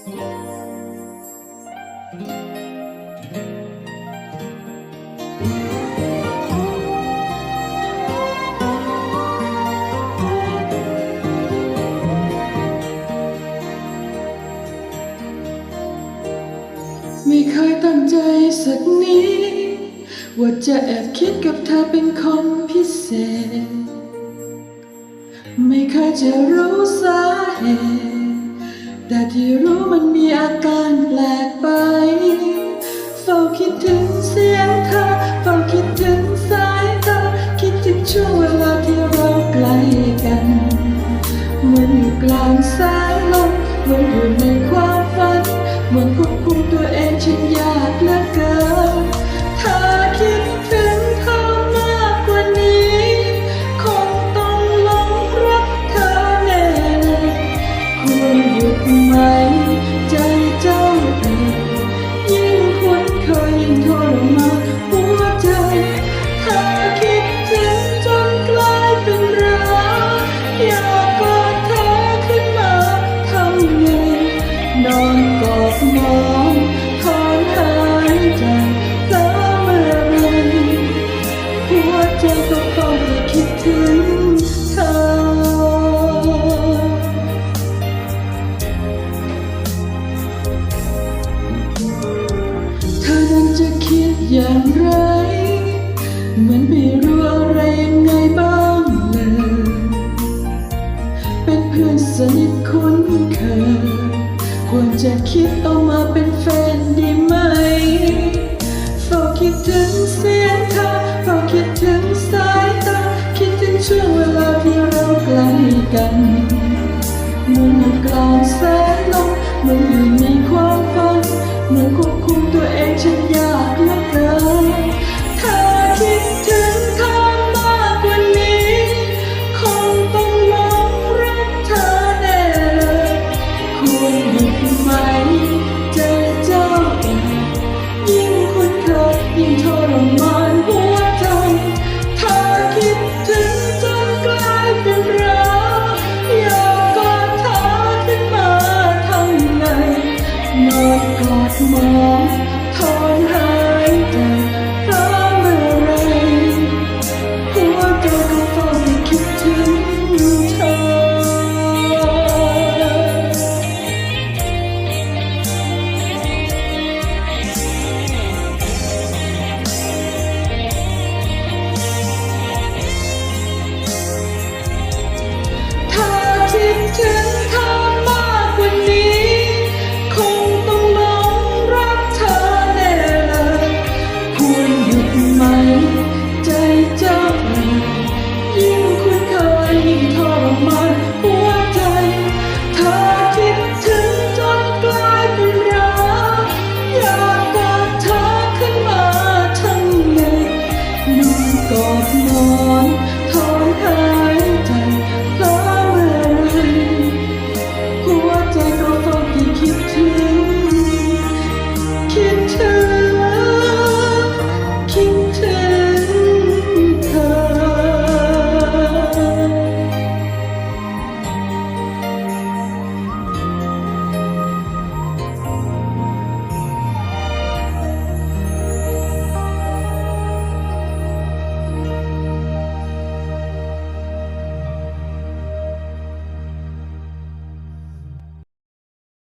ไม่เคยตั้งใจสักนิดว่าจะแอบคิดกับเธอเป็นคนพิเศษ ไม่เคยจะรู้สาเหตุ แต่ที่รู้มันมีอาการแปลกไปเฝ้าคิดถึงเสียงเธอเฝ้าคิดถึงสายตาคิดถึงช่วงเวลาที่เราใกล้กันเหมือนอยู่กลางสายลมเหมือนอยู่ในความฝันเหมือนควบคุมตัวเองฉันยากเหลือ เหมือนไม่รู้อะไรยังไงบ้างเลย เป็นเพื่อนสนิทคุ้นเคย ควรจะคิดเอามาเป็นแฟนดีไหมเฝ้าคิดถึงเสียงเธอเฝ้าคิดถึงสายตา คิดถึงช่วงเวลาที่เราใกล้กันเหมือนอยู่กลางแสงลมเมือนอยู่ในความฝันเหมือนควบคุมตัวเองฉันยากเลือ 梦 một món